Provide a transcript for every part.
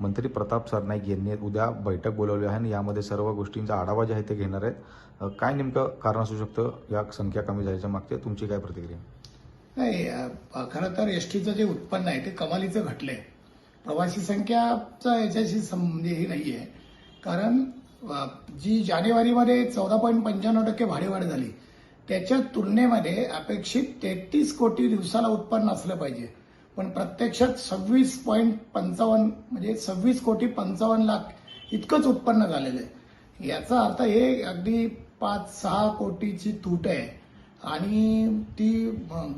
मंत्री प्रताप सरनाईक यांनी उद्या बैठक बोलावली आहे आणि यामध्ये सर्व गोष्टींचा आढावा जे आहे ते घेणार आहेत. काय नेमकं कारण असू शकतं? या संख्या कमी झाल्याच्या मागचे तुमची काय प्रतिक्रिया नाही खरं तर एस टीचं जे उत्पन्न आहे ते कमालीचं घटलंय. प्रवासी संख्याचा याच्याशी संबंध म्हणजे हे नाही आहे कारण जी जानेवारीमध्ये चौदा पॉईंट पंच्याण्णव टक्के भाडेवाढ झाली त्याच्या तुलनेमध्ये अपेक्षित तेहतीस कोटी दिवसाला उत्पन्न असलं पाहिजे. पण प्रत्यक्षात सव्वीस पॉईंट पंचावन्न म्हणजे सव्वीस कोटी पंचावन्न लाख इतकंच उत्पन्न झालेलं आहे. याचा अर्थ हे अगदी पाच सहा कोटीची तूट आहे. आणि ती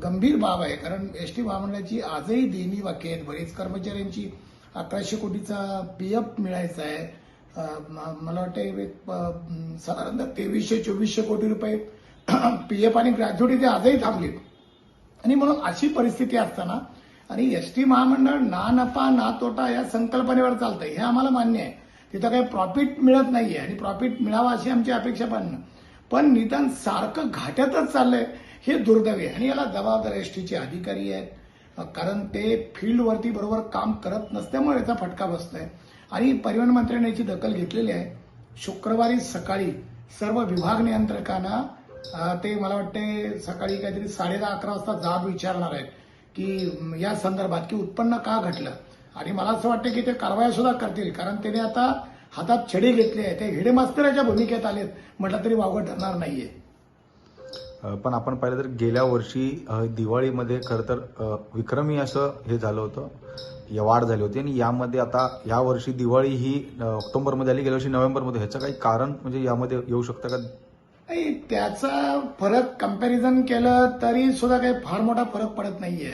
गंभीर बाब आहे कारण एस टी महामंडळाची आजही देणी बाकी आहेत. बरेच कर्मचाऱ्यांची अकराशे कोटीचा पी एफ मिळायचा आहे. मला वाटतं साधारणतः तेवीसशे चोवीसशे कोटी रुपये पी एफ आणि ग्रॅज्युटी ते आजही थांबले आणि म्हणून अशी परिस्थिती असताना आणि एस टी महामंडळ ना नफा ना तोटा या संकल्पनेवर चालतं हे आम्हाला मान्य आहे. तिथं काही प्रॉफिट मिळत नाहीये आणि प्रॉफिट मिळावा अशी आमची अपेक्षा पण पण निदान सारखं घाट्यातच चाललंय हे दुर्दैवी आहे. आणि याला जबाबदार एस टीचे अधिकारी आहेत. कारण ते फील्डवरती बरोबर काम करत नसल्यामुळे याचा फटका बसतोय. आणि परिवहन मंत्र्यांनी याची दखल घेतलेली आहे. शुक्रवारी सकाळी सर्व विभाग नियंत्रकांना ते मला वाटते सकाळी काहीतरी साडे दहा अकरा वाजता जाब विचारणार आहेत. की या संदर्भात की उत्पन्न का घटलं? आणि मला असं वाटतं की ते कारवाया सुद्धा करतील. कारण त्याने आता हातात छडी घेतली आहे. ते हिडेमास्तराच्या भूमिकेत आलेत. म्हटलं तरी वावगं ठरणार नाहीये. पण आपण पाहिलं तर गेल्या वर्षी दिवाळीमध्ये खरं तर विक्रमी असं हे झालं होतं. या वाढ झाली होती. आणि यामध्ये आता या वर्षी दिवाळी ही ऑक्टोबरमध्ये आली. गेल्या वर्षी नोव्हेंबरमध्ये. ह्याचं काही कारण म्हणजे यामध्ये येऊ शकतं का? त्याचा फरक कंपॅरिझन केलं तरी सुद्धा काही फार मोठा फरक पडत नाहीये.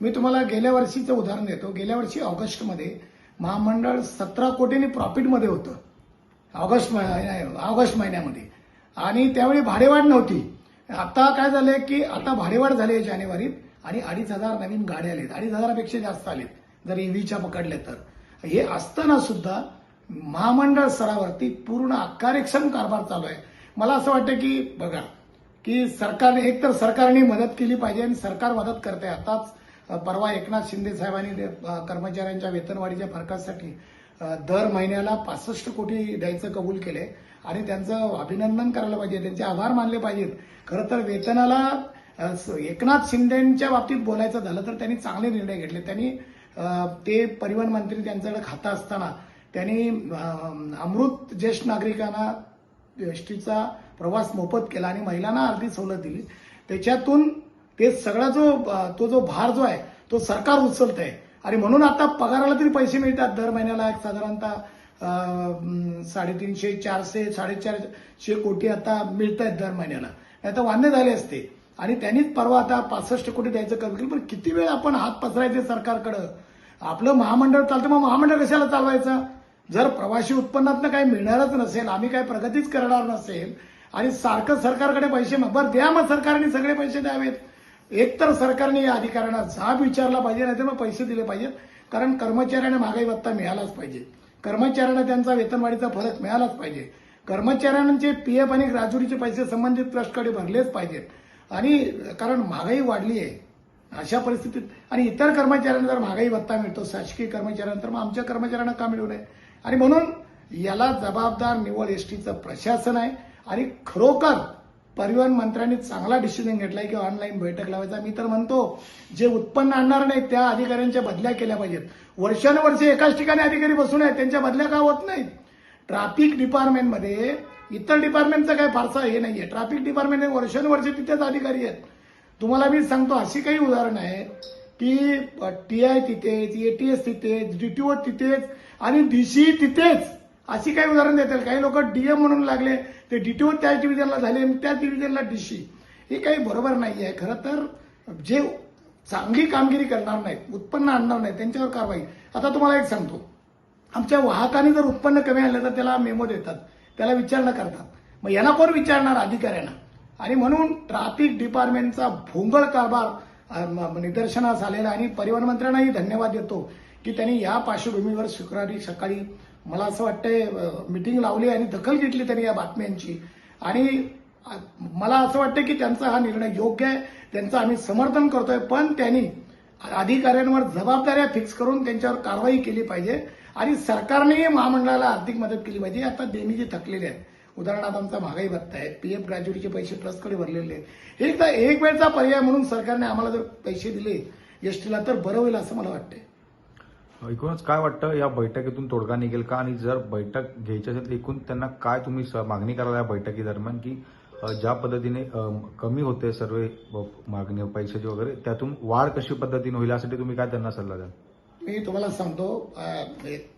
मी तुम्हाला गेल्या वर्षीचं उदाहरण देतो. गेल्या वर्षी ऑगस्टमध्ये महामंडळ सतरा कोटींनी प्रॉफिटमध्ये होतं. ऑगस्ट ऑगस्ट महिन्यामध्ये. आणि त्यावेळी भाडेवाढ नव्हती. आता काय झालंय की आता भाडेवाढ झाली आहे जानेवारीत आणि अडीच हजार नवीन गाड्या आलेत. अडीच हजारापेक्षा जास्त आलेत जर ईव्हीच्या पकडल्या तर. हे असताना सुद्धा महामंडळ स्तरावरती पूर्ण अकार्यक्षम कारभार चालू आहे. मला असं वाटतं की बघा की सरकारने एक तर सरकारने मदत केली पाहिजे आणि सरकार मदत करते आताच परवा एकनाथ शिंदे साहेबांनी कर्मचाऱ्यांच्या वेतनवाढीच्या फरकासाठी दर महिन्याला पासष्ट कोटी द्यायचं कबूल केले आणि त्यांचं अभिनंदन करायला पाहिजे त्यांचे आभार मानले पाहिजेत. खरं तर वेतनाला स- एकनाथ शिंदेच्या बाबतीत बोलायचं झालं तर त्यांनी चांगले निर्णय घेतले. त्यांनी ते परिवहन मंत्री त्यांच्याकडे खातं असताना त्यांनी अमृत ज्येष्ठ नागरिकांना एस टीचा प्रवास मोफत केला आणि महिलांना अर्धी सवलत दिली. त्याच्यातून ते सगळा जो तो जो भार जो आहे तो सरकार उचलत आहे आणि म्हणून आता पगाराला तरी पैसे मिळतात दर महिन्याला एक साधारणतः साडेतीनशे चारशे साडेचारशे कोटी आता मिळत आहेत दर महिन्याला. नाही तर वांदे झाले असते. आणि त्यांनीच परवा आता पासष्ट कोटी द्यायचं कमी केलं. पण किती वेळ आपण हात पसरायचे सरकारकडं? आपलं महामंडळ चालतं. मग महामंडळ कशाला चालवायचं? जर प्रवासी उत्पन्नातनं काही मिळणारच नसेल आम्ही काही प्रगतीच करणार नसेल आणि सारखं सरकारकडे पैसे बरं द्या मग सरकारने सगळे पैसे द्यावेत. एकतर सरकारने या अधिकाऱ्यांना जाब विचारला पाहिजे नाही तर मग पैसे दिले पाहिजेत. कारण कर्मचाऱ्यांना महागाई भत्ता मिळालाच पाहिजे. कर्मचाऱ्यांना त्यांचा वेतनवाढीचा फरक मिळालाच पाहिजे. कर्मचाऱ्यांचे पी एफ आणि ग्रॅज्युटीचे पैसे संबंधित ट्रस्टकडे भरलेच पाहिजेत. आणि कारण महागाई वाढली आहे. अशा परिस्थितीत आणि इतर कर्मचाऱ्यांना जर महागाई भत्ता मिळतो शासकीय कर्मचाऱ्यांना तर मग आमच्या कर्मचाऱ्यांना का मिळू नये? आणि म्हणून याला जबाबदार निवड एसटीचं प्रशासन आहे आणि खरोखर परिवहन मंत्र्यांनी चांगला डिसिजन घेतलाय की ऑनलाईन बैठक लावायचा. मी तर म्हणतो जे उत्पन्न आणणार नाही त्या अधिकाऱ्यांच्या बदल्या केल्या पाहिजेत. वर्षानुवर्षे एकाच ठिकाणी अधिकारी बसून आहेत त्यांच्या बदल्या का होत नाहीत? ट्रॅफिक डिपार्टमेंटमध्ये इतर डिपार्टमेंटचं काही फारसा हे नाहीये. ट्रॅफिक डिपार्टमेंट वर्षानुवर्षे तिथेच अधिकारी आहेत. तुम्हाला मी सांगतो अशी काही उदाहरणं आहेत की टी आय तिथेच एटीएस तिथेच डीटीओ तिथेच आणि डीसी तिथेच. अशी काही उदाहरण देतील काही लोक डीएम म्हणून लागले ते डीटीओ त्याच डिव्हिजनला झाले त्याच डिव्हिजनला डीसी हे काही बरोबर नाही आहे खरं तर जे चांगली कामगिरी करणार नाहीत उत्पन्न आणणार नाहीत त्यांच्यावर कारवाई. आता तुम्हाला एक सांगतो. आमच्या वाहकाने जर उत्पन्न कमी आलं तर त्याला मेमो देतात. त्याला विचारणा करतात. मग यांना कोण विचारणार? अधिकाऱ्यांना आणि म्हणून ट्रॅफिक डिपार्टमेंटचा भोंगळ कारभार म- निदर्शनास आलेला आणि परिवहन मंत्र्यांनाही धन्यवाद देतो. की त्यांनी या पार्श्वभूमीवर शुक्रवारी सकाळी मला असं वाटतंय मिटिंग लावली आणि दखल घेतली त्यांनी या बातम्यांची. आणि मला असं वाटतं की त्यांचा हा निर्णय योग्य आहे त्यांचं आम्ही समर्थन करतोय पण त्यांनी अधिकाऱ्यांवर जबाबदाऱ्या फिक्स करून त्यांच्यावर कारवाई केली पाहिजे आणि सरकारने महामंडळाला आर्थिक मदत केली पाहिजे आता देणी जे थकलेली आहेत. उदाहरणार्थ आमचा महागाई भत्ता आहे पीएफ ग्रॅज्युएटचे पैसे ट्रस्टकडे भरलेले आहेत. हे एकदा एक वेळचा पर्याय म्हणून सरकारने आम्हाला जर पैसे दिले एसटीला तर बरं होईल असं मला वाटतंय. एकूणच काय वाटतं या बैठकीतून तोडगा निघेल का? आणि जर बैठक घ्यायची असेल तर एकूण त्यांना काय तुम्ही स- मागणी कराल या बैठकीदरम्यान की ज्या पद्धतीने कमी होते सर्व मागणी पैशाची वगैरे त्यातून वाढ कशी पद्धतीने होईल यासाठी तुम्ही काय त्यांना सल्ला द्याल? मी तुम्हाला सांगतो एक,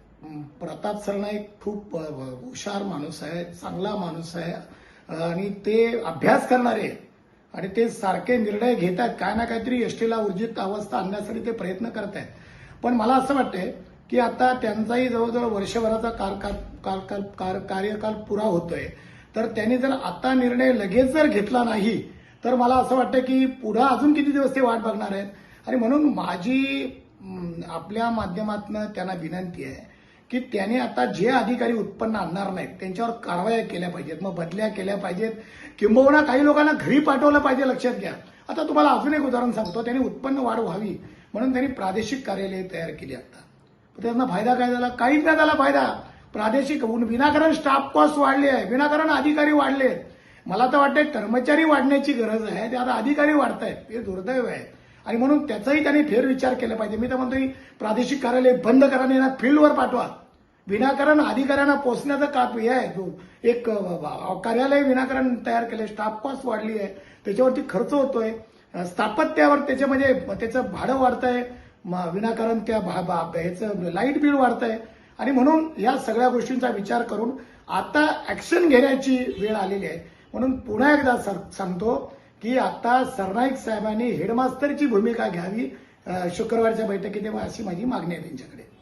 प्रताप सरणा एक खूप हुशार माणूस आहे चांगला माणूस आहे आणि ते अभ्यास करणारे आणि ते सारखे निर्णय घेत आहेत काय ना काहीतरी एसटीला ऊर्जित अवस्था आणण्यासाठी ते प्रयत्न करत आहेत पण मला असं वाटतंय की आता त्यांचाही जवळजवळ वर्षभराचा कारकाल काल- कार- कार्यकाल पुरा होतोय. तर त्यांनी जर आता निर्णय लगेच जर घेतला नाही तर मला असं वाटतं की पुढं अजून किती दिवस ते वाट बघणार आहेत? आणि म्हणून माझी आपल्या माध्यमातून त्यांना विनंती आहे की त्याने आता जे अधिकारी उत्पन्न आणणार नाहीत त्यांच्यावर कारवाया केल्या पाहिजेत मग बदल्या केल्या पाहिजेत किंबहुना काही लोकांना घरी पाठवलं पाहिजे लक्षात घ्या. आता तुम्हाला अजून एक उदाहरण सांगतो. त्याने उत्पन्न वाढ व्हावी. म्हणून त्यांनी प्रादेशिक कार्यालय तयार केली आता. त्यांना फायदा काय झाला? काहीच नाही झाला फायदा. प्रादेशिक विनाकारण स्टाफ कॉस्ट वाढले आहे. विनाकारण अधिकारी वाढले आहेत. मला तर वाटतं कर्मचारी वाढण्याची गरज आहे. ते आता अधिकारी वाढत आहेत हे दुर्दैव आहे. आणि म्हणून त्याचाही त्यांनी फेरविचार केला पाहिजे. मी तर म्हणतो की प्रादेशिक कार्यालय बंद करा आणि यांना फील्डवर पाठवा. विनाकारण अधिकाऱ्यांना पोचण्याचं का हे आहे. जो एक कार्यालय विनाकारण तयार केलंय. स्टाफ कॉस्ट वाढली आहे. त्याच्यावरती खर्च होतोय. स्थापत्यावर स्थापत्यावर त्याच्यामध्ये म्हणजे त्याचं भाडं वाढतंय विनाकारण त्या भा- ह्याचं लाइट बिल वाढतंय. आणि म्हणून या सगळ्या गोष्टींचा विचार करून आता ऍक्शन घेण्याची वेळ आलेली आहे. म्हणून पुन्हा एकदा सर- सांगतो की आता सरनाईक साहेबांनी हेडमास्तरची भूमिका घ्यावी शुक्रवारच्या बैठकीत अशी माझी मागणी आहे त्यांच्याकडे.